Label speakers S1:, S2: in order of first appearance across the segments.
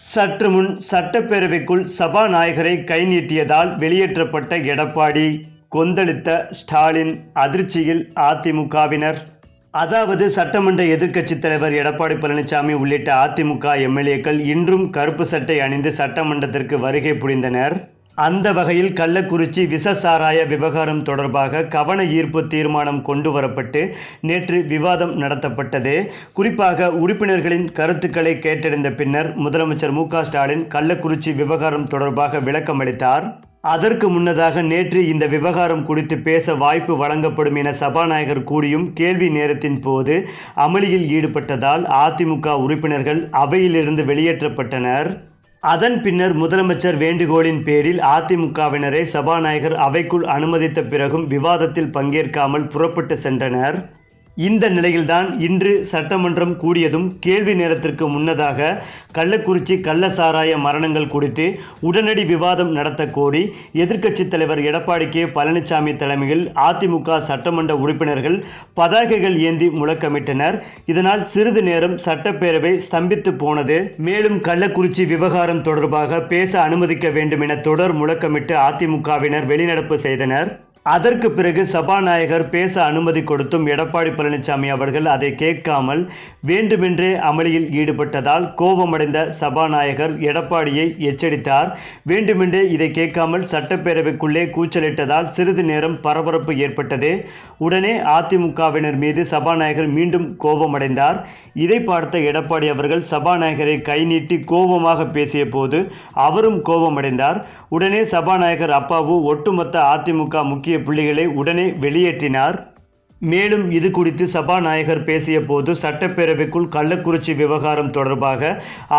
S1: சற்று முன் சட்டப்பேரவைக்குள் சபாநாயகரை கை நீட்டியதால் வெளியேற்றப்பட்ட எடப்பாடி கொந்தளித்த ஸ்டாலின் அதிர்ச்சியில் அதிமுகவினர். அதாவது சட்டமன்ற எதிர்க்கட்சித் தலைவர் எடப்பாடி பழனிசாமி உள்ளிட்ட அதிமுக எம்எல்ஏக்கள் இன்றும் கருப்பு சட்டை அணிந்து சட்டமன்றத்திற்கு வருகை புரிந்தனர். அந்த வகையில் கள்ளக்குறிச்சி விச சாராய விவகாரம் தொடர்பாக கவன ஈர்ப்பு தீர்மானம் கொண்டு வரப்பட்டு நேற்று விவாதம் நடத்தப்பட்டது. குறிப்பாக உறுப்பினர்களின் கருத்துக்களை கேட்டறிந்த பின்னர் முதலமைச்சர் மு ஸ்டாலின் கள்ளக்குறிச்சி விவகாரம் தொடர்பாக விளக்கமளித்தார் அதற்கு முன்னதாக நேற்று இந்த விவகாரம் குறித்து பேச வாய்ப்பு வழங்கப்படும் என சபாநாயகர் கூறியும் கேள்வி நேரத்தின் போது அமளியில் ஈடுபட்டதால் அதிமுக உறுப்பினர்கள் அவையிலிருந்து வெளியேற்றப்பட்டனர். அதன் பின்னர் முதலமைச்சர் வேண்டுகோளின் பேரில் அதிமுகவினரை சபாநாயகர் அவைக்குள் அனுமதித்த பிறகும் விவாதத்தில் பங்கேற்காமல் புறப்பட்டு சென்றனர். இந்த நிலையில்தான் இன்று சட்டமன்றம் கூடியதும் கேள்வி நேரத்திற்கு முன்னதாக கள்ளக்குறிச்சி கள்ள சாராய மரணங்கள் குறித்து உடனடி விவாதம் நடத்த கோரி எதிர்க்கட்சித் தலைவர் எடப்பாடி கே பழனிசாமி தலைமையில் அதிமுக சட்டமன்ற உறுப்பினர்கள் பதாகைகள் ஏந்தி முழக்கமிட்டனர். இதனால் சிறிது நேரம் சட்டப்பேரவை ஸ்தம்பித்து போனது. மேலும் கள்ளக்குறிச்சி விவகாரம் தொடர்பாக பேச அனுமதிக்க வேண்டும் என தொடர் முழக்கமிட்டு அதிமுகவினர் வெளிநடப்பு செய்தனர். அதற்கு பிறகு சபாநாயகர் பேச அனுமதி கொடுத்தும் எடப்பாடி பழனிசாமி அவர்கள் அதை கேட்காமல் வேண்டுமென்றே அமளியில் ஈடுபட்டதால் கோபமடைந்த சபாநாயகர் எடப்பாடியை எச்சரித்தார். வேண்டுமென்றே இதை கேட்காமல் சட்டப்பேரவைக்குள்ளே கூச்சலிட்டதால் சிறிது நேரம் பரபரப்பு ஏற்பட்டது. உடனே அதிமுகவினர் மீது சபாநாயகர் மீண்டும் கோபமடைந்தார். இதை பார்த்த எடப்பாடி அவர்கள் சபாநாயகரை கை நீட்டி கோபமாக பேசிய போது அவரும் கோபமடைந்தார். உடனே சபாநாயகர் அப்பாவு ஒட்டுமொத்த அதிமுக முக்கிய புள்ளிகளை உடனே வெளியேற்றினார். மேலும் இது குறித்து சபாநாயகர் பேசிய போது சட்டப்பேரவைக்குள் கள்ளக்குறிச்சி விவகாரம் தொடர்பாக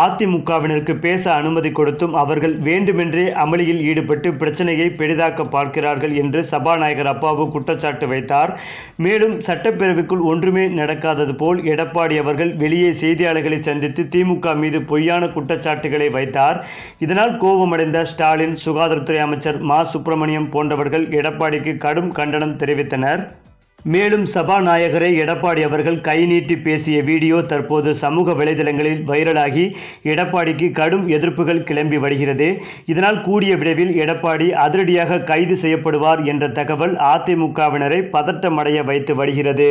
S1: அதிமுகவினருக்கு பேச அனுமதி கொடுத்தும் அவர்கள் வேண்டுமென்றே அமளியில் ஈடுபட்டு பிரச்சனையை பெரிதாக்க பார்க்கிறார்கள் என்று சபாநாயகர் அப்பாவு குற்றச்சாட்டு வைத்தார். மேலும் சட்டப்பேரவைக்குள் ஒன்றுமே நடக்காதது போல் எடப்பாடி அவர்கள் வெளியே செய்தியாளர்களை சந்தித்து திமுக மீது பொய்யான குற்றச்சாட்டுகளை வைத்தார். இதனால் கோபமடைந்த ஸ்டாலின் சுகாதாரத்துறை அமைச்சர் மா. சுப்பிரமணியம் போன்றவர்கள் எடப்பாடிக்கு கடும் கண்டனம் தெரிவித்தனர். மேலும் சபாநாயகரை எடப்பாடி அவர்கள் கை நீட்டி பேசிய வீடியோ தற்போது சமூக வலைதளங்களில் வைரலாகி எடப்பாடிக்கு கடும் எதிர்ப்புகள் கிளம்பி வருகிறது. இதனால் கூடிய விரைவில் எடப்பாடி அதிரடியாக கைது செய்யப்படுவார் என்ற தகவல் அதிமுகவினரை பதட்டமடைய வைத்து வருகிறது.